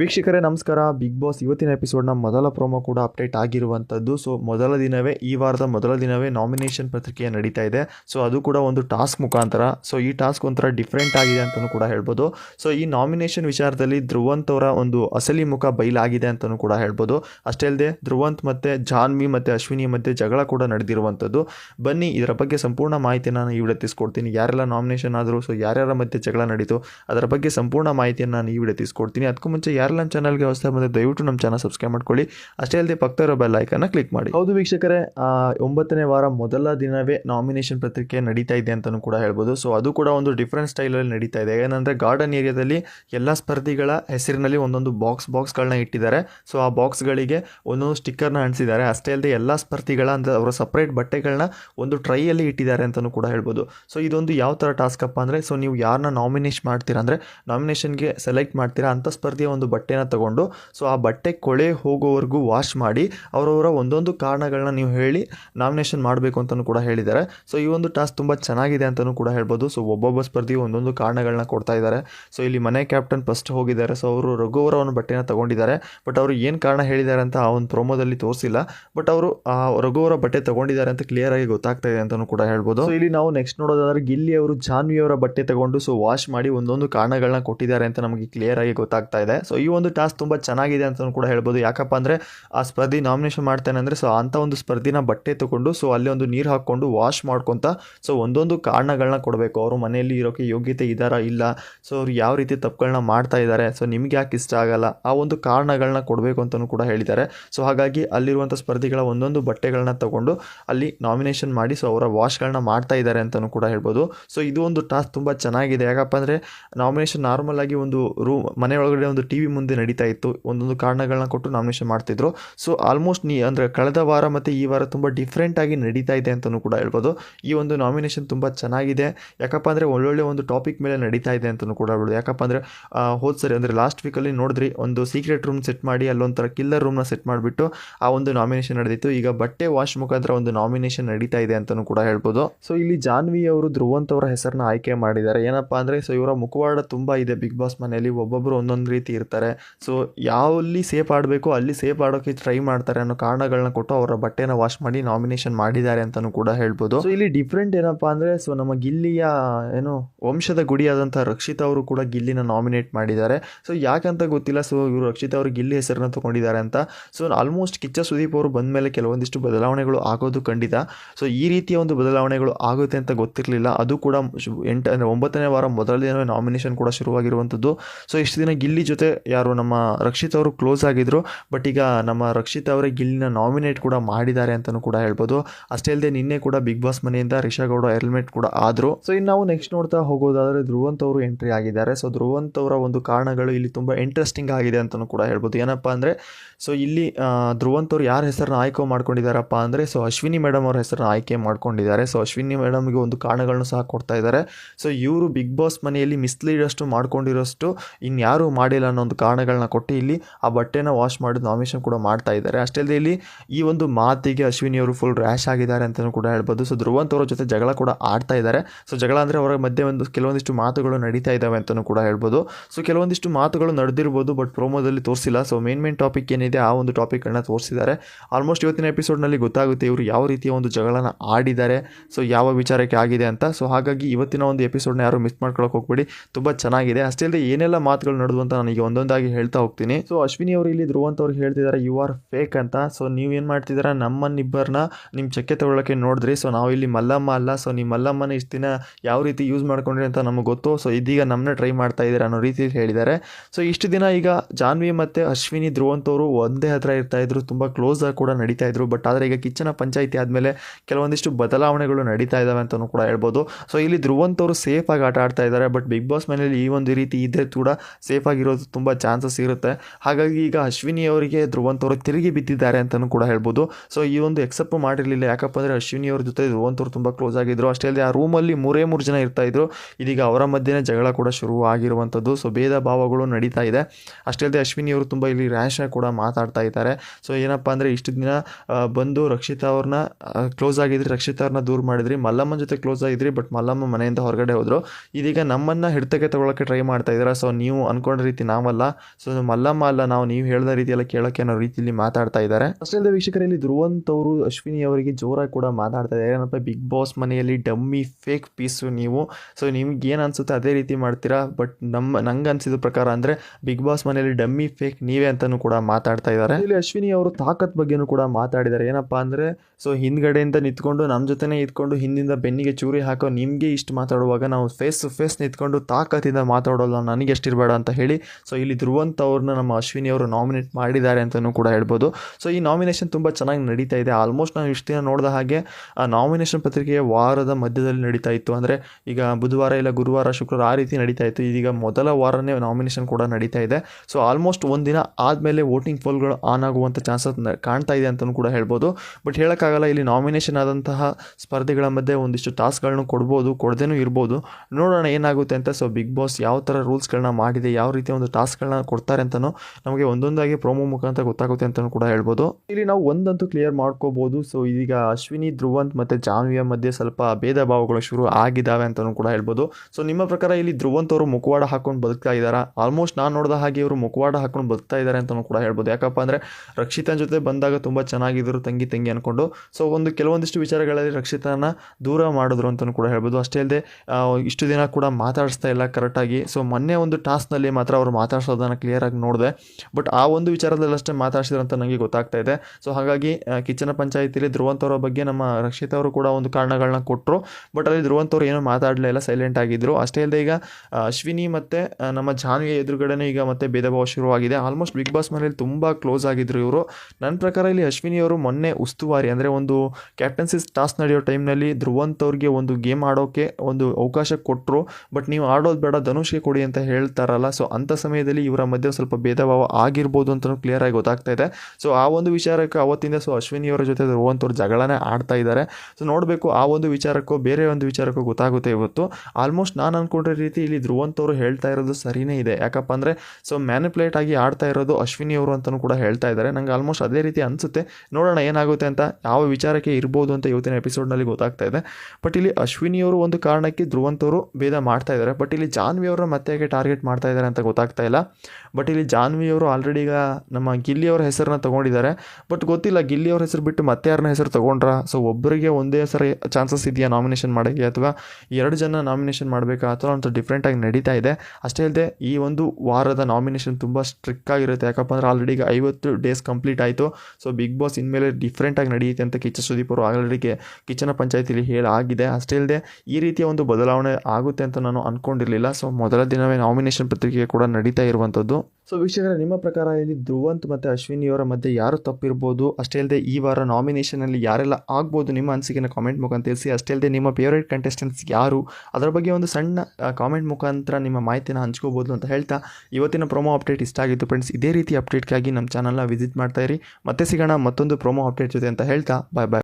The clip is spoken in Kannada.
ವೀಕ್ಷಕರೇ, ನಮಸ್ಕಾರ. ಬಿಗ್ ಬಾಸ್ ಇವತ್ತಿನ ಎಪಿಸೋಡ್ನ ಮೊದಲ ಪ್ರೋಮೋ ಕೂಡ ಅಪ್ಡೇಟ್ ಆಗಿರುವಂಥದ್ದು ಸೊ ಮೊದಲ ದಿನವೇ, ಈ ವಾರದ ಮೊದಲ ದಿನವೇ ನಾಮಿನೇಷನ್ ಪ್ರಕ್ರಿಯೆ ನಡೀತಾ ಇದೆ. ಸೊ ಅದು ಕೂಡ ಒಂದು ಟಾಸ್ಕ್ ಮುಖಾಂತರ. ಸೊ ಈ ಟಾಸ್ಕ್ ಒಂಥರ ಡಿಫ್ರೆಂಟ್ ಆಗಿದೆ ಅಂತಲೂ ಕೂಡ ಹೇಳ್ಬೋದು. ಸೊ ಈ ನಾಮಿನೇಷನ್ ವಿಚಾರದಲ್ಲಿ ಧ್ರುವಂತ್ ಅವರ ಒಂದು ಅಸಲಿ ಮುಖ ಬಯಲಾಗಿದೆ ಅಂತಲೂ ಕೂಡ ಹೇಳ್ಬೋದು. ಅಷ್ಟೇ ಅಲ್ಲದೆ ಧ್ರುವಂತ್ ಮತ್ತು ಜಾನ್ವಿ ಮತ್ತು ಅಶ್ವಿನಿ ಮಧ್ಯೆ ಜಗಳ ಕೂಡ ನಡೆದಿರುವಂಥದ್ದು ಬನ್ನಿ, ಇದರ ಬಗ್ಗೆ ಸಂಪೂರ್ಣ ಮಾಹಿತಿಯನ್ನು ನಾನು ಈ ವಿಡಿಯೋ ಯಾರೆಲ್ಲ ನಾಮಿನೇಷನ್ ಆದರೂ ಸೊ ಯಾರ್ಯಾರ ಮಧ್ಯೆ ಜಗಳ ನಡೀತು, ಅದರ ಬಗ್ಗೆ ಸಂಪೂರ್ಣ ಮಾಹಿತಿಯನ್ನು ನಾನು ಈ ವಿಡಿಯೋ ತಿಳಿಸ್ಕೊಡ್ತೀನಿ. ಅದಕ್ಕೂ ಮುಂಚೆ ಯಾರೆಲ್ಲ ನಮ್ಮ ಚಾನಲ್ಗೆ ಹೊಸ ಬಂದರೆ ದಯವಿಟ್ಟು ನಮ್ಮ ಚಾನಲ್ ಸಬ್ಸ್ಕ್ರೈಬ್ ಮಾಡ್ಕೊಳ್ಳಿ. ಅಷ್ಟೇ ಅಲ್ಲದೆ ಪಕ್ಕ ಇರೋ ಬೆಲ್ ಐಕನ್ನ ಕ್ಲಿಕ್ ಮಾಡಿ. ಹೌದು ವೀಕ್ಷಕರೇ ಒಂಬತ್ತನೇ ವಾರ ಮೊದಲ ದಿನವೇ ನಾಮಿನೇಷನ್ ಪತ್ರಿಕೆ ನಡೀತಾ ಇದೆ ಅಂತಲೂ ಕೂಡ ಹೇಳ್ಬೋದು. ಸೊ ಅದು ಕೂಡ ಒಂದು ಡಿಫ್ರೆಂಟ್ ಸ್ಟೈಲಲ್ಲಿ ನಡೀತಾ ಇದೆ. ಏನಂದರೆ ಗಾರ್ಡನ್ ಏರಿಯಾದಲ್ಲಿ ಎಲ್ಲ ಸ್ಪರ್ಧಿಗಳ ಹೆಸರಿನಲ್ಲಿ ಒಂದೊಂದು ಬಾಕ್ಸ್ ಬಾಕ್ಸ್ಗಳನ್ನ ಇಟ್ಟಿದ್ದಾರೆ. ಸೊ ಆ ಬಾಕ್ಸ್ಗಳಿಗೆ ಒಂದೊಂದು ಸ್ಟಿಕ್ಕರ್ನ ಅಂಟಿಸಿದ್ದಾರೆ. ಅಷ್ಟೇ ಅಲ್ಲದೆ ಎಲ್ಲ ಸ್ಪರ್ಧಿಗಳ ಅಂದರೆ ಅವರ ಸಪ್ರೇಟ್ ಬಟ್ಟೆಗಳನ್ನ ಒಂದು ಟ್ರೈಯಲ್ಲಿ ಇಟ್ಟಿದ್ದಾರೆ ಅಂತಲೂ ಕೂಡ ಹೇಳ್ಬೋದು. ಸೊ ಇದೊಂದು ಯಾವ ಥರ ಟಾಸ್ಕ್ ಅಪ್ಪ ಅಂದರೆ ಸೊ ನೀವು ಯಾರನ್ನ ನಾಮಿನೇಷ್ ಮಾಡ್ತೀರಾ ಅಂದರೆ ನಾಮಿನೇಷನ್ಗೆ ಸೆಲೆಕ್ಟ್ ಮಾಡ್ತೀರಾ ಅಂಥ ಸ್ಪರ್ಧೆಯ ಒಂದು ಬಟ್ಟೆನ ತಗೊಂಡು, ಸೊ ಆ ಬಟ್ಟೆ ಕೊಳೆ ಹೋಗೋವರೆಗೂ ವಾಶ್ ಮಾಡಿ, ಅವರವರ ಒಂದೊಂದು ಕಾರಣಗಳನ್ನ ನೀವು ಹೇಳಿ ನಾಮಿನೇಷನ್ ಮಾಡಬೇಕು ಅಂತಲೂ ಕೂಡ ಹೇಳಿದ್ದಾರೆ. ಸೊ ಈ ಒಂದು ಟಾಸ್ಕ್ ತುಂಬ ಚೆನ್ನಾಗಿದೆ ಅಂತಲೂ ಕೂಡ ಹೇಳ್ಬೋದು. ಸೊ ಒಬ್ಬೊಬ್ಬ ಸ್ಪರ್ಧಿ ಒಂದೊಂದು ಕಾರಣಗಳನ್ನ ಕೊಡ್ತಾ ಇದ್ದಾರೆ. ಸೊ ಇಲ್ಲಿ ಮನೆ ಕ್ಯಾಪ್ಟನ್ ಫಸ್ಟ್ ಹೋಗಿದ್ದಾರೆ. ಸೊ ಅವರು ರಘುವರ ಒಂದು ಬಟ್ಟೆನ ತಗೊಂಡಿದ್ದಾರೆ. ಬಟ್ ಅವರು ಏನು ಕಾರಣ ಹೇಳಿದ್ದಾರೆ ಅಂತ ಆ ಒಂದು ಪ್ರೋಮೋದಲ್ಲಿ ತೋರಿಸಿಲ್ಲ. ಬಟ್ ಅವರು ಆ ರಘುವರ ಬಟ್ಟೆ ತಗೊಂಡಿದ್ದಾರೆ ಅಂತ ಕ್ಲಿಯರ್ ಆಗಿ ಗೊತ್ತಾಗ್ತಾ ಇದೆ ಅಂತಲೂ ಕೂಡ ಹೇಳ್ಬೋದು. ಸೊ ಇಲ್ಲಿ ನಾವು ನೆಕ್ಸ್ಟ್ ನೋಡೋದಾದ್ರೆ ಗಿಲ್ಲಿ ಅವರು, ಜಾನ್ವಿ ಅವರ ಬಟ್ಟೆ ತಗೊಂಡು ಸೊ ವಾಶ್ ಮಾಡಿ ಒಂದೊಂದು ಕಾರಣಗಳನ್ನ ಕೊಟ್ಟಿದ್ದಾರೆ ಅಂತ ನಮಗೆ ಕ್ಲಿಯರ್ ಆಗಿ ಗೊತ್ತಾಗ್ತಾ ಇದೆ. ಸೊ ಒಂದು ಟಾಸ್ಕ್ ತುಂಬ ಚೆನ್ನಾಗಿದೆ ಅಂತ ಕೂಡ ಹೇಳ್ಬೋದು. ಯಾಕಪ್ಪ ಅಂದರೆ ಆ ಸ್ಪರ್ಧಿ ನಾಮಿನೇಷನ್ ಮಾಡ್ತೇನೆ ಅಂದರೆ ಸೊ ಅಂಥ ಒಂದು ಸ್ಪರ್ಧಿನ ಬಟ್ಟೆ ತಗೊಂಡು ಸೊ ಅಲ್ಲಿ ಒಂದು ನೀರು ಹಾಕ್ಕೊಂಡು ವಾಶ್ ಮಾಡ್ಕೊತ ಸೊ ಒಂದೊಂದು ಕಾರಣಗಳನ್ನ ಕೊಡಬೇಕು. ಅವರು ಮನೆಯಲ್ಲಿ ಇರೋಕ್ಕೆ ಯೋಗ್ಯತೆ ಇದ್ದಾರಾ ಇಲ್ಲ. ಸೊ ಅವ್ರು ಯಾವ ರೀತಿ ತಪ್ಪುಗಳನ್ನ ಮಾಡ್ತಾ ಇದ್ದಾರೆ ಸೊ ನಿಮ್ಗೆ ಯಾಕೆ ಇಷ್ಟ ಆಗಲ್ಲ? ಆ ಒಂದು ಕಾರಣಗಳನ್ನ ಕೊಡಬೇಕು ಅಂತಲೂ ಕೂಡ ಹೇಳಿದ್ದಾರೆ. ಸೊ ಹಾಗಾಗಿ ಅಲ್ಲಿರುವಂಥ ಸ್ಪರ್ಧಿಗಳ ಒಂದೊಂದು ಬಟ್ಟೆಗಳನ್ನ ತಗೊಂಡು ಅಲ್ಲಿ ನಾಮಿನೇಷನ್ ಮಾಡಿ ಸೊ ಅವರ ವಾಶ್ಗಳನ್ನ ಮಾಡ್ತಾ ಇದ್ದಾರೆ ಅಂತಲೂ ಕೂಡ ಹೇಳ್ಬೋದು. ಸೊ ಇದು ಒಂದು ಟಾಸ್ಕ್ ತುಂಬ ಚೆನ್ನಾಗಿದೆ. ಯಾಕಪ್ಪ ಅಂದರೆ ನಾಮಿನೇಷನ್ ನಾರ್ಮಲ್ ಆಗಿ ಒಂದು ರೂಮ್ ಮನೆ ಒಳಗಡೆ ಒಂದು ಟಿ ವಿ ಮುಂದೆ ನಡೀತಾ ಇತ್ತು. ಒಂದೊಂದು ಕಾರಣಗಳನ್ನ ಕೊಟ್ಟು ನಾಮಿನೇಷನ್ ಮಾಡ್ತಿದ್ರು. ಸೊ ಆಲ್ಮೋಸ್ಟ್ ನೀ ಅಂದರೆ ಕಳೆದ ವಾರ ಮತ್ತು ಈ ವಾರ ತುಂಬ ಡಿಫ್ರೆಂಟ್ ಆಗಿ ನಡೀತಾ ಇದೆ ಅಂತಲೂ ಕೂಡ ಹೇಳ್ಬೋದು. ಈ ಒಂದು ನಾಮಿನೇಷನ್ ತುಂಬ ಚೆನ್ನಾಗಿದೆ. ಯಾಕಪ್ಪ ಅಂದರೆ ಒಳ್ಳೊಳ್ಳೆ ಒಂದು ಟಾಪಿಕ್ ಮೇಲೆ ನಡೀತಾ ಇದೆ ಅಂತಲೂ ಕೂಡ ಹೇಳ್ಬೋದು. ಯಾಕಪ್ಪ ಅಂದರೆ ಹೋದ್ ಸರಿ ಅಂದರೆ ಲಾಸ್ಟ್ ವೀಕಲ್ಲಿ ನೋಡಿದ್ರಿ, ಒಂದು ಸೀಕ್ರೆಟ್ ರೂಮ್ ಸೆಟ್ ಮಾಡಿ ಅಲ್ಲೊಂಥರ ಕಿಲ್ಲರ್ ರೂಮ್ನ ಸೆಟ್ ಮಾಡಿಬಿಟ್ಟು ಆ ಒಂದು ನಾಮಿನೇಷನ್ ನಡೆದಿತ್ತು. ಈಗ ಬಟ್ಟೆ ವಾಶ್ ಮುಖಾಂತರ ಒಂದು ನಾಮಿನೇಷನ್ ನಡೀತಾ ಇದೆ ಅಂತಲೂ ಕೂಡ ಹೇಳ್ಬೋದು. ಸೊ ಇಲ್ಲಿ ಜಾನ್ವಿ ಅವರು ಧ್ರುವಂತ್ ಅವರ ಹೆಸರನ್ನ ಆಯ್ಕೆ ಮಾಡಿದ್ದಾರೆ. ಏನಪ್ಪ ಅಂದರೆ ಸೊ ಇವರ ಮುಖವಾಡ ತುಂಬ ಇದೆ. ಬಿಗ್ ಬಾಸ್ ಮನೆಯಲ್ಲಿ ಒಬ್ಬೊಬ್ಬರು ಒಂದೊಂದು ರೀತಿ ಇರ್ತಾರೆ. ಸೊ ಯಾವಲ್ಲಿ ಸೇಫ್ ಆಡಬೇಕು, ಅಲ್ಲಿ ಸೇಫ್ ಆಡೋಕೆ ಟ್ರೈ ಮಾಡ್ತಾರೆ ಅನ್ನೋ ಕಾರಣಗಳನ್ನ ಕೊಟ್ಟು ಅವರ ಬಟ್ಟೆನ ವಾಶ್ ಮಾಡಿ ನಾಮಿನೇಷನ್ ಮಾಡಿದ್ದಾರೆ ಅಂತಲೂ ಕೂಡ ಹೇಳ್ಬೋದು. ಸೊ ಇಲ್ಲಿ ಡಿಫ್ರೆಂಟ್ ಏನಪ್ಪ ಅಂದರೆ ಸೊ ನಮ್ಮ ಗಿಲ್ಲಿಯ, ಏನು, ವಂಶದ ಗುಡಿಯಾದಂಥ ರಕ್ಷಿತ್ ಅವರು ಕೂಡ ಗಿಲ್ಲಿನ ನಾಮಿನೇಟ್ ಮಾಡಿದ್ದಾರೆ. ಸೊ ಯಾಕಂತ ಗೊತ್ತಿಲ್ಲ ಸೊ ಇವರು ರಕ್ಷಿತ್ ಅವರು ಗಿಲ್ಲಿ ಹೆಸರನ್ನ ತಗೊಂಡಿದ್ದಾರೆ ಅಂತ. ಸೊ ಆಲ್ಮೋಸ್ಟ್ ಕಿಚ್ಚ ಸುದೀಪ್ ಅವರು ಬಂದ ಮೇಲೆ ಕೆಲವೊಂದಿಷ್ಟು ಬದಲಾವಣೆಗಳು ಆಗೋದು ಖಂಡಿತ. ಸೊ ಈ ರೀತಿಯ ಒಂದು ಬದಲಾವಣೆಗಳು ಆಗುತ್ತೆ ಅಂತ ಗೊತ್ತಿರಲಿಲ್ಲ. ಅದು ಕೂಡ ಎಂಟು ಎಂಟ, ಅಂದರೆ ಒಂಬತ್ತನೇ ವಾರ ಮೊದಲ ದಿನವೇ ನಾಮಿನೇಷನ್ ಕೂಡ ಶುರುವಾಗಿರುವಂಥದ್ದು. ಸೊ ಇಷ್ಟು ದಿನ ಗಿಲ್ಲಿ ಜೊತೆ ಯಾರು ನಮ್ಮ ರಕ್ಷಿತ್ ಅವರು ಕ್ಲೋಸ್ ಆಗಿದ್ರು ಬಟ್ ಈಗ ನಮ್ಮ ರಕ್ಷಿತ್ ಅವರೇ ಗಿಲ್ಲಿನ ನಾಮಿನೇಟ್ ಕೂಡ ಮಾಡಿದ್ದಾರೆ ಅಂತಲೂ ಕೂಡ ಹೇಳ್ಬೋದು. ಅಷ್ಟೇ ಅಲ್ಲದೆ ನಿನ್ನೆ ಕೂಡ ಬಿಗ್ ಬಾಸ್ ಮನೆಯಿಂದ ರಿಷಾಗೌಡ ಹೆಲ್ಮೆಟ್ ಕೂಡ ಆದರು. ಸೊ ಇನ್ನು ನಾವು ನೆಕ್ಸ್ಟ್ ನೋಡ್ತಾ ಹೋಗೋದಾದರೆ ಧ್ರುವಂತ್ ಅವರು ಎಂಟ್ರಿ ಆಗಿದ್ದಾರೆ. ಸೊ ಧ್ರುವಂತ್ ಅವರ ಒಂದು ಕಾರಣಗಳು ಇಲ್ಲಿ ತುಂಬ ಇಂಟ್ರೆಸ್ಟಿಂಗ್ ಆಗಿದೆ ಅಂತಲೂ ಕೂಡ ಹೇಳ್ಬೋದು. ಏನಪ್ಪ ಅಂದರೆ ಸೊ ಇಲ್ಲಿ ಧ್ರುವಂತ್ ಅವರು ಯಾರ ಹೆಸರನ್ನ ಆಯ್ಕೆ ಮಾಡ್ಕೊಂಡಿದ್ದಾರಪ್ಪ ಅಂದರೆ ಸೊ ಅಶ್ವಿನಿ ಮೇಡಮ್ ಅವ್ರ ಹೆಸರನ್ನ ಆಯ್ಕೆ ಮಾಡ್ಕೊಂಡಿದ್ದಾರೆ. ಸೊ ಅಶ್ವಿನಿ ಮೇಡಮ್ಗೆ ಒಂದು ಕಾರಣಗಳನ್ನು ಸಹ ಕೊಡ್ತಾ ಇದ್ದಾರೆ. ಸೊ ಇವರು ಬಿಗ್ ಬಾಸ್ ಮನೆಯಲ್ಲಿ ಮಿಸ್ಲೀಡ್ ಅಷ್ಟು ಮಾಡ್ಕೊಂಡಿರೋಷ್ಟು ಇನ್ಯಾರೂ ಮಾಡಿಲ್ಲ ಅನ್ನೋ ಕಾರಣಗಳನ್ನ ಕೊಟ್ಟು ಇಲ್ಲಿ ಆ ಬಟ್ಟೆನ ವಾಶ್ ಮಾಡಿದ ನಾಮಿನೇಷನ್ ಕೂಡ ಮಾಡ್ತಾ ಇದ್ದಾರೆ. ಅಷ್ಟೇ ಅಲ್ಲದೆ ಇಲ್ಲಿ ಈ ಒಂದು ಮಾತಿಗೆ ಅಶ್ವಿನಿ ಅವರು ಫುಲ್ ರ್ಯಾಶ್ ಆಗಿದ್ದಾರೆ ಅಂತಲೂ ಕೂಡ ಹೇಳ್ಬೋದು. ಸೊ ಧ್ರುವಂತ್ ಅವರ ಜೊತೆ ಜಗಳ ಕೂಡ ಆಡ್ತಾ ಇದ್ದಾರೆ. ಸೊ ಜಗಳ ಅಂದರೆ ಅವರ ಮಧ್ಯೆ ಒಂದು ಕೆಲವೊಂದಿಷ್ಟು ಮಾತುಗಳು ನಡೀತಾ ಇದ್ದಾವೆ ಅಂತಲೂ ಕೂಡ ಹೇಳ್ಬೋದು. ಸೊ ಕೆಲವೊಂದಿಷ್ಟು ಮಾತುಗಳು ನಡೆದಿರ್ಬೋದು ಬಟ್ ಪ್ರೋಮೋದಲ್ಲಿ ತೋರಿಸಿಲ್ಲ. ಸೊ ಮೇನ್ ಮೇನ್ ಟಾಪಿಕ್ ಏನಿದೆ ಆ ಒಂದು ಟಾಪಿಕ್ಗಳನ್ನ ತೋರಿಸಿದ್ದಾರೆ. ಆಲ್ಮೋಸ್ಟ್ ಇವತ್ತಿನ ಎಪಿಸೋಡ್ನಲ್ಲಿ ಗೊತ್ತಾಗುತ್ತೆ ಇವರು ಯಾವ ರೀತಿಯ ಒಂದು ಜಗಳನ ಆಡಿದ್ದಾರೆ. ಸೊ ಯಾವ ವಿಚಾರಕ್ಕೆ ಆಗಿದೆ ಅಂತ. ಸೊ ಹಾಗಾಗಿ ಇವತ್ತಿನ ಒಂದು ಎಪಿಸೋಡ್ನ ಯಾರು ಮಿಸ್ ಮಾಡ್ಕೊಳಕ್ಕೆ ಹೋಗ್ಬೇಡಿ. ತುಂಬ ಚೆನ್ನಾಗಿದೆ. ಅಷ್ಟೇ ಏನೆಲ್ಲ ಮಾತುಗಳು ನಡೆದು ಅಂತ ನನಗೆ ಒಂದೊಂದಾಗಿ ಹೇಳ್ತಾ ಹೋಗ್ತೀನಿ. ಸೊ ಅಶ್ವಿನಿ ಅವರು ಇಲ್ಲಿ ಧ್ರುವಂತವ್ರು ಹೇಳ್ತಿದ್ದಾರೆ ಯು ಆರ್ ಫೇಕ್ ಅಂತ. ಸೊ ನೀವು ಏನು ಮಾಡ್ತಿದ್ದೀರಾ ನಮ್ಮನ್ನಿಬ್ಬರನ್ನ ನಿಮ್ಮ ಚಕ್ಕೆ ತಗೊಳ್ಳೋಕ್ಕೆ ನೋಡಿದ್ರಿ. ಸೊ ನಾವು ಇಲ್ಲಿ ಮಲ್ಲಮ್ಮ ಅಲ್ಲ. ಸೊ ನೀವು ಮಲ್ಲಮ್ಮನ ಇಷ್ಟು ದಿನ ಯಾವ ರೀತಿ ಯೂಸ್ ಮಾಡ್ಕೊಂಡ್ರಿ ಅಂತ ನಮಗೆ ಗೊತ್ತು. ಸೊ ಇದೀಗ ನಮ್ಮನ್ನ ಟ್ರೈ ಮಾಡ್ತಾ ಇದ್ದೀರಾ ಅನ್ನೋ ರೀತಿ ಹೇಳಿದ್ದಾರೆ. ಸೊ ಇಷ್ಟು ದಿನ ಈಗ ಜಾನ್ವಿ ಮತ್ತು ಅಶ್ವಿನಿ ಧ್ರುವಂತವರು ಒಂದೇ ಹತ್ರ ಇರ್ತಾ ಇದ್ರು. ತುಂಬ ಕ್ಲೋಸ್ ಆಗಿ ಕೂಡ ನಡೀತಾ ಇದ್ರು. ಬಟ್ ಆದರೆ ಈಗ ಕಿಚ್ಚನ ಪಂಚಾಯಿತಿ ಆದಮೇಲೆ ಕೆಲವೊಂದಿಷ್ಟು ಬದಲಾವಣೆಗಳು ನಡೀತಾ ಇದ್ದಾವೆ ಅಂತಲೂ ಕೂಡ ಹೇಳ್ಬೋದು. ಸೊ ಇಲ್ಲಿ ಧ್ರುವಂತವರು ಸೇಫ್ ಆಗಿ ಆಟ ಆಡ್ತಾ ಇದ್ದಾರೆ. ಬಟ್ ಬಿಗ್ ಬಾಸ್ ಮನೆಯಲ್ಲಿ ಈ ಒಂದು ರೀತಿ ಇದ್ದರೆ ಕೂಡ ಸೇಫಾಗಿರೋದು ತುಂಬ ಚಾನ್ಸಸ್ ಇರುತ್ತೆ. ಹಾಗಾಗಿ ಈಗ ಅಶ್ವಿನಿ ಅವರಿಗೆ ಧ್ರುವಂತ್ ಅವರು ತಿರುಗಿ ಬಿದ್ದಿದ್ದಾರೆ ಅಂತಲೂ ಕೂಡ ಹೇಳ್ಬೋದು. ಸೊ ಈ ಒಂದು ಎಕ್ಸೆಪ್ಟ್ ಮಾಡಿರಲಿಲ್ಲ. ಯಾಕಪ್ಪ ಅಂದರೆ ಅಶ್ವಿನಿ ಅವ್ರ ಜೊತೆ ಧ್ರುವಂತ್ ಅವರು ತುಂಬ ಕ್ಲೋಸ್ ಆಗಿದ್ದರು ಅಷ್ಟೇ ಅಲ್ಲದೆ ಆ ರೂಮಲ್ಲಿ ಮೂರೇ ಮೂರು ಜನ ಇರ್ತಾ ಇದ್ರು. ಇದೀಗ ಅವರ ಮಧ್ಯೆ ಜಗಳ ಕೂಡ ಶುರು ಆಗಿರುವಂಥದ್ದು. ಸೊ ಭೇದ ಭಾವಗಳು ನಡೀತಾ ಇದೆ. ಅಷ್ಟೇ ಅಲ್ಲದೆ ಅಶ್ವಿನಿ ಅವರು ತುಂಬ ಇಲ್ಲಿ ರ್ಯಾಶ್ ಕೂಡ ಮಾತಾಡ್ತಾ ಇದ್ದಾರೆ. ಸೊ ಏನಪ್ಪ ಅಂದರೆ ಇಷ್ಟು ದಿನ ಬಂದು ರಕ್ಷಿತಾ ಅವ್ರನ್ನ ಕ್ಲೋಸ್ ಆಗಿದ್ರಿ, ರಕ್ಷಿತಾ ಅವ್ರನ್ನ ದೂರ ಮಾಡಿದ್ರಿ. ಮಲ್ಲಮ್ಮನ ಜೊತೆ ಕ್ಲೋಸ್ ಆಗಿದ್ರಿ ಬಟ್ ಮಲ್ಲಮ್ಮ ಮನೆಯಿಂದ ಹೊರಗಡೆ ಹೋದರು. ಇದೀಗ ನಮ್ಮನ್ನು ಹಿಡ್ತಕ್ಕೆ ತಗೊಳ್ಳೋಕ್ಕೆ ಟ್ರೈ ಮಾಡ್ತಾ ಇದ್ದಾರೆ? ಸೊ ನೀವು ಅನ್ಕೊಂಡ ರೀತಿ ನಾವಲ್ಲ. ಸೊ ಮಲ್ಲಮ್ಮ ಅಲ್ಲ ನಾವು ನೀವು ಹೇಳಿದ ರೀತಿಯೆಲ್ಲ ಕೇಳೋಕೆ ಅನ್ನೋ ರೀತಿಯಲ್ಲಿ ಮಾತಾಡ್ತಾ ಇದ್ದಾರೆ. ಅಷ್ಟೇ ಅಲ್ಲದೆ ವೀಕ್ಷಕರಲ್ಲಿ ಧ್ರುವಂತ್ ಅವರು ಅಶ್ವಿನಿ ಅವರಿಗೆ ಜೋರಾಗಿ ಕೂಡ ಮಾತಾಡ್ತಾ ಇದ್ದಾರೆ. ಏನಪ್ಪ ಬಿಗ್ ಬಾಸ್ ಮನೆಯಲ್ಲಿ ಡಮ್ಮಿ ಫೇಕ್ ಪೀಸು ನೀವು. ಸೊ ನಿಮ್ಗೆ ಏನು ಅನ್ಸುತ್ತೆ ಅದೇ ರೀತಿ ಮಾಡ್ತೀರಾ? ಬಟ್ ನಮ್ಮ ನಂಗೆ ಅನ್ಸಿದ ಪ್ರಕಾರ ಅಂದರೆ ಬಿಗ್ ಬಾಸ್ ಮನೆಯಲ್ಲಿ ಡಮ್ಮಿ ಫೇಕ್ ನೀವೇ ಅಂತಲೂ ಕೂಡ ಮಾತಾಡ್ತಾ ಇದ್ದಾರೆ. ಇಲ್ಲಿ ಅಶ್ವಿನಿ ಅವರು ತಾಕತ್ ಬಗ್ಗೆನೂ ಕೂಡ ಮಾತಾಡಿದ್ದಾರೆ. ಏನಪ್ಪ ಅಂದರೆ ಸೊ ಹಿಂದ್ಗಡೆಯಿಂದ ನಿಂತ್ಕೊಂಡು ನಮ್ಮ ಜೊತೆನೇ ಇದ್ಕೊಂಡು ಹಿಂದಿಂದ ಬೆನ್ನಿಗೆ ಚೂರಿ ಹಾಕೋ ನಿಮಗೆ ಇಷ್ಟು ಮಾತಾಡುವಾಗ ನಾವು ಫೇಸ್ ಟು ಫೇಸ್ ನಿಂತ್ಕೊಂಡು ತಾಕತ್ತಿಂದ ಮಾತಾಡೋಲ್ಲ ನನಗೆ ಎಷ್ಟಿರಬೇಡ ಅಂತ ಹೇಳಿ. ಸೊ ಇಲ್ಲಿ ಧ್ರುವಂತ್ ಅವ್ರನ್ನ ನಮ್ಮ ಅಶ್ವಿನಿ ಅವರು ನಾಮಿನೇಟ್ ಮಾಡಿದ್ದಾರೆ ಅಂತಲೂ ಕೂಡ ಹೇಳ್ಬೋದು. ಸೊ ಈ ನಾಮಿನೇಷನ್ ತುಂಬ ಚೆನ್ನಾಗಿ ನಡೀತಾ ಇದೆ. ಆಲ್ಮೋಸ್ಟ್ ನಾವು ಇಷ್ಟು ದಿನ ನೋಡಿದ ಹಾಗೆ, ಆ ನಾಮಿನೇಷನ್ ಪತ್ರಿಕೆಯ ವಾರದ ಮಧ್ಯದಲ್ಲಿ ನಡೀತಾ ಇತ್ತು. ಅಂದರೆ ಈಗ ಬುಧವಾರ ಇಲ್ಲ ಗುರುವಾರ ಶುಕ್ರವಾರ ಆ ರೀತಿ ನಡೀತಾ ಇತ್ತು. ಇದೀಗ ಮೊದಲ ವಾರನೇ ನಾಮಿನೇಷನ್ ಕೂಡ ನಡೀತಾ ಇದೆ. ಸೊ ಆಲ್ಮೋಸ್ಟ್ ಒಂದಿನ ಆದಮೇಲೆ ವೋಟಿಂಗ್ ಪೋಲ್ಗಳು ಆನ್ ಆಗುವಂಥ ಚಾನ್ಸಸ್ ಕಾಣ್ತಾ ಇದೆ ಅಂತಲೂ ಕೂಡ ಹೇಳ್ಬೋದು. ಬಟ್ ಹೇಳೋಕ್ಕಾಗಲ್ಲ, ಇಲ್ಲಿ ನಾಮಿನೇಷನ್ ಆದಂತಹ ಸ್ಪರ್ಧೆಗಳ ಮಧ್ಯೆ ಒಂದಿಷ್ಟು ಟಾಸ್ಕ್ಗಳನ್ನು ಕೊಡ್ಬೋದು, ಕೊಡದೇನೂ ಇರ್ಬೋದು. ನೋಡೋಣ ಏನಾಗುತ್ತೆ ಅಂತ. ಸೊ ಬಿಗ್ ಬಾಸ್ ಯಾವ ಥರ ರೂಲ್ಸ್ಗಳನ್ನ ಮಾಡಿದೆ, ಯಾವ ರೀತಿಯ ಒಂದು ಟಾಸ್ಕ್ಗಳನ್ನ ಕೊಡ್ತಾರೆ ಅಂತಲೂ ನಮಗೆ ಒಂದೊಂದಾಗಿ ಪ್ರೋಮೋ ಮುಖಾಂತರ ಗೊತ್ತಾಗುತ್ತೆ ಅಂತಲೂ ಕೂಡ ಹೇಳ್ಬೋದು. ಇಲ್ಲಿ ನಾವು ಒಂದಂತೂ ಕ್ಲಿಯರ್ ಮಾಡ್ಕೋಬಹುದು ಸೊ ಇದೀಗ ಅಶ್ವಿನಿ, ಧ್ರುವಂತ್ ಮತ್ತೆ ಜಾನ್ವಿಯ ಮಧ್ಯೆ ಸ್ವಲ್ಪ ಭೇದ ಭಾವಗಳು ಶುರು ಆಗಿದ್ದಾವೆ ಅಂತಲೂ ಕೂಡ ಹೇಳ್ಬೋದು. ಸೊ ನಿಮ್ಮ ಪ್ರಕಾರ ಇಲ್ಲಿ ಧ್ರುವಂತ್ ಅವರು ಮುಖವಾಡ ಹಾಕೊಂಡು ಬದುಕ್ತಾ ಇದ್ದಾರಾ? ಆಲ್ಮೋಸ್ಟ್ ನಾನು ನೋಡಿದ ಹಾಗೆ ಇವರು ಮುಖವಾಡ ಹಾಕೊಂಡು ಬದುಕ್ತಾ ಇದ್ದಾರೆ ಅಂತಲೂ ಕೂಡ ಹೇಳ್ಬೋದು. ಯಾಕಪ್ಪ ಅಂದ್ರೆ ರಕ್ಷಿತನ ಜೊತೆ ಬಂದಾಗ ತುಂಬಾ ಚೆನ್ನಾಗಿದ್ರು ತಂಗಿ ತಂಗಿ ಅಂದ್ಕೊಂಡು ಸೊ ಒಂದು ಕೆಲವೊಂದಿಷ್ಟು ವಿಚಾರಗಳಲ್ಲಿ ರಕ್ಷಿತನ ದೂರ ಮಾಡಿದ್ರು ಅಂತಲೂ ಕೂಡ ಹೇಳ್ಬೋದು. ಅಷ್ಟೇ ಅಲ್ಲದೆ ಇಷ್ಟು ದಿನ ಕೂಡ ಮಾತಾಡಿಸ್ತಾ ಇಲ್ಲ ಕರೆಕ್ಟಾಗಿ ಸೊ ಮೊನ್ನೆ ಒಂದು ಟಾಸ್ಕ್ನಲ್ಲಿ ಮಾತ್ರ ಅವರು ಮಾತಾಡ್ಸೋದನ್ನು ಕ್ಲಿಯರಾಗಿ ನೋಡಿದೆ. ಬಟ್ ಆ ಒಂದು ವಿಚಾರದಲ್ಲಷ್ಟೇ ಮಾತಾಡ್ಸಿದ್ರು ಅಂತ ನನಗೆ ಗೊತ್ತಾಗ್ತಾ ಇದೆ. ಸೊ ಹಾಗಾಗಿ ಕಿಚ್ಚನ ಪಂಚಾಯಿತಿಲಿ ಪಂಚಾಯತಿಲಿ ಧ್ರುವಂತ್ ಅವರ ಬಗ್ಗೆ ನಮ್ಮ ರಕ್ಷಿತ ಅವರು ಕೂಡ ಒಂದು ಕಾರಣಗಳನ್ನ ಕೊಟ್ಟರು ಬಟ್ ಅಲ್ಲಿ ಧ್ರುವಂತವ್ರು ಏನೂ ಮಾತಾಡಲೇ ಇಲ್ಲ ಸೈಲೆಂಟ್ ಆಗಿದ್ದರು ಅಷ್ಟೇ ಅಲ್ಲದೆ ಈಗ ಅಶ್ವಿನಿ ಮತ್ತು ನಮ್ಮ ಜಾನ್ವಿ ಎದುರುಗಡೆನೇ ಈಗ ಮತ್ತೆ ಭೇದ ಭಾವ ಶುರುವಾಗಿದೆ. ಆಲ್ಮೋಸ್ಟ್ ಬಿಗ್ ಬಾಸ್ ಮನೇಲಿ ತುಂಬ ಕ್ಲೋಸ್ ಆಗಿದ್ರು ಇವರು. ನನ್ನ ಪ್ರಕಾರ ಇಲ್ಲಿ ಅಶ್ವಿನಿ ಅವರು ಮೊನ್ನೆ ಉಸ್ತುವಾರಿ, ಅಂದರೆ ಒಂದು ಕ್ಯಾಪ್ಟನ್ಸಿ ಟಾಸ್ ನಡೆಯೋ ಟೈಮ್ನಲ್ಲಿ ಧ್ರುವಂತ್ ಅವ್ರಿಗೆ ಒಂದು ಗೇಮ್ ಆಡೋಕ್ಕೆ ಒಂದು ಅವಕಾಶ ಕೊಟ್ಟರು ಬಟ್ ನೀವು ಆಡೋದು ಬೇಡ, ಧನುಷ್ಗೆ ಕೊಡಿ ಅಂತ ಹೇಳ್ತಾರಲ್ಲ. ಸೊ ಅಂಥ ಸಮಯದಲ್ಲಿ ಇವರ ಮಧ್ಯೆ ಸ್ವಲ್ಪ ಭೇದ ಭಾವ ಆಗಿರ್ಬೋದು ಅಂತಲೂ ಕ್ಲಿಯರ್ ಆಗಿ ಗೊತ್ತಾಗ್ತಾ ಇದೆ. ಸೊ ಆ ಒಂದು ವಿಚಾರಕ್ಕೆ ಅವತ್ತಿಂದ ಸೊ ಅಶ್ವಿನಿ ಅವರ ಜೊತೆ ರೋಹನ್ ಜಗಳನೇ ಆಡ್ತಾ ಇದ್ದಾರೆ. ಸೊ ನೋಡಬೇಕು ಆ ಒಂದು ವಿಚಾರಕ್ಕೂ, ಬೇರೆ ಒಂದು ವಿಚಾರಕ್ಕೂ ಗೊತ್ತಾಗುತ್ತೆ ಇವತ್ತು. ಆಲ್ಮೋಸ್ಟ್ ನಾನು ಅಂದ್ಕೊಂಡಿರೋ ರೀತಿ ಇಲ್ಲಿ ಧ್ರುವಂತವರು ಹೇಳ್ತಾ ಇರೋದು ಸರಿನೇ ಇದೆ. ಯಾಕಪ್ಪ ಅಂದರೆ ಸೊ ಮ್ಯಾನಿಪ್ಯುಲೇಟ್ ಆಗಿ ಆಡ್ತಾ ಇರೋದು ಅಶ್ವಿನಿ ಅವರು ಅಂತಲೂ ಕೂಡ ಹೇಳ್ತಾ ಇದ್ದಾರೆ. ನಂಗೆ ಆಲ್ಮೋಸ್ಟ್ ಅದೇ ರೀತಿ ಅನಿಸುತ್ತೆ. ನೋಡೋಣ ಏನಾಗುತ್ತೆ ಅಂತ ಯಾವ ವಿಚಾರಕ್ಕೆ ಇರ್ಬೋದು ಅಂತ ಇವತ್ತಿನ ಎಪಿಸೋಡ್ನಲ್ಲಿ ಗೊತ್ತಾಗ್ತಾ ಇದೆ. ಬಟ್ ಇಲ್ಲಿ ಅಶ್ವಿನಿ ಅವರು ಒಂದು ಕಾರಣಕ್ಕೆ ಧ್ರುವಂತ್ ಅವರು ಭೇದ ಮಾಡ್ತಾ ಇದ್ದಾರೆ. ಬಟ್ ಇಲ್ಲಿ ಜಾನ್ವಿ ಅವರ ಮತ್ತೆ ಟಾರ್ಗೆಟ್ ಮಾಡ್ತಾ ಇದ್ದಾರೆ ಅಂತ ಗೊತ್ತಾಗ್ತಾ ಇಲ್ಲ. ಬಟ್ ಇಲ್ಲಿ ಜಾನ್ವಿ ಅವರು ಆಲ್ರೆಡಿ ಈಗ ನಮ್ಮ ಗಿಲ್ಲಿ ಅವರ ಹೆಸರನ್ನ ತೊಗೊಂಡಿದ್ದಾರೆ. ಬಟ್ ಗೊತ್ತಿಲ್ಲ, ಗಿಲ್ಲಿ ಅವ್ರ ಹೆಸರು ಬಿಟ್ಟು ಮತ್ತೆ ಯಾರನ್ನ ಹೆಸರು ತೊಗೊಂಡ್ರ? ಸೊ ಒಬ್ಬರಿಗೆ ಒಂದೇ ಹೆಸರು ಚಾನ್ಸಸ್ ಇದೆಯಾ ನಾಮಿನೇಷನ್ ಮಾಡೋಕ್ಕೆ ಅಥವಾ ಎರಡು ಜನ ನಾಮಿನೇಷನ್ ಮಾಡಬೇಕಾ? ಅಥವಾ ಅಂತ ಡಿಫ್ರೆಂಟಾಗಿ ನಡೀತಾ ಇದೆ. ಅಷ್ಟೇ ಅಲ್ಲದೆ ಈ ಒಂದು ವಾರದ ನಾಮಿನೇಷನ್ ತುಂಬ ಸ್ಟ್ರಿಕ್ ಆಗಿರುತ್ತೆ. ಯಾಕಪ್ಪ ಅಂದರೆ ಆಲ್ರೆಡಿ ಈಗ ಐವತ್ತು ಡೇಸ್ ಕಂಪ್ಲೀಟ್ ಆಯಿತು. ಸೊ ಬಿಗ್ ಬಾಸ್ ಇನ್ಮೇಲೆ ಡಿಫ್ರೆಂಟಾಗಿ ನಡೆಯುತ್ತೆ ಅಂತ ಕಿಚ್ಚ ಸುದೀಪ್ ಅವರು ಆಲ್ರೆಡಿ ಕಿಚನ ಪಂಚಾಯತಿಲಿ ಹೇಳಾಗಿದೆ ಅಷ್ಟೇ ಅಲ್ಲದೆ ಈ ರೀತಿಯ ಒಂದು ಬದಲಾವಣೆ ಆಗುತ್ತೆ ಅಂತ ನಾನು ಅಂದ್ಕೊಂಡಿರಲಿಲ್ಲ ಸೊ ಮೊದಲ ದಿನವೇ ನಾಮಿನೇಷನ್ ಪತ್ರಿಕೆ ಕೂಡ ನಡೀತಾ ಇರುವಂಥದ್ದು ಸೊ ವೀಕ್ಷಕರ, ನಿಮ್ಮ ಪ್ರಕಾರ ಇಲ್ಲಿ ಧ್ರುವಂತ್ ಮತ್ತು ಅಶ್ವಿನಿಯವರ ಮಧ್ಯೆ ಯಾರು ತಪ್ಪಿರ್ಬೋದು? ಅಷ್ಟೇ ಅಲ್ಲದೆ ಈ ವಾರ ನಾಮಿನೇಷನಲ್ಲಿ ಯಾರೆಲ್ಲ ಆಗ್ಬೋದು ನಿಮ್ಮ ಅನಿಸಿಕೆನ ಕಾಮೆಂಟ್ ಮುಖಾಂತರ ತಿಳಿಸಿ. ಅಷ್ಟೇ ಅಲ್ಲದೆ ನಿಮ್ಮ ಫೇವ್ರೇಟ್ ಕಂಟೆಸ್ಟೆಂಟ್ಸ್ ಯಾರು? ಅದರ ಬಗ್ಗೆ ಒಂದು ಸಣ್ಣ ಕಾಮೆಂಟ್ ಮುಖಾಂತರ ನಿಮ್ಮ ಮಾಹಿತಿನ ಹಂಚ್ಕೋಬೋದು ಅಂತ ಹೇಳ್ತಾ ಇವತ್ತಿನ ಪ್ರೊಮೋ ಅಪ್ಡೇಟ್ ಇಷ್ಟ ಆಗಿತ್ತು ಫ್ರೆಂಡ್ಸ್ ಇದೇ ರೀತಿ ಅಪ್ಡೇಟ್ಗಾಗಿ ನಮ್ಮ ಚಾನಲ್ನ ವಿಸಿಟ್ ಮಾಡ್ತಾ ಇರಿ. ಮತ್ತೆ ಸಿಗೋಣ ಮತ್ತೊಂದು ಪ್ರೊಮೋ ಅಪ್ಡೇಟ್ ಜೊತೆ ಅಂತ ಹೇಳ್ತಾ ಬಾಯ್ ಬಾಯ್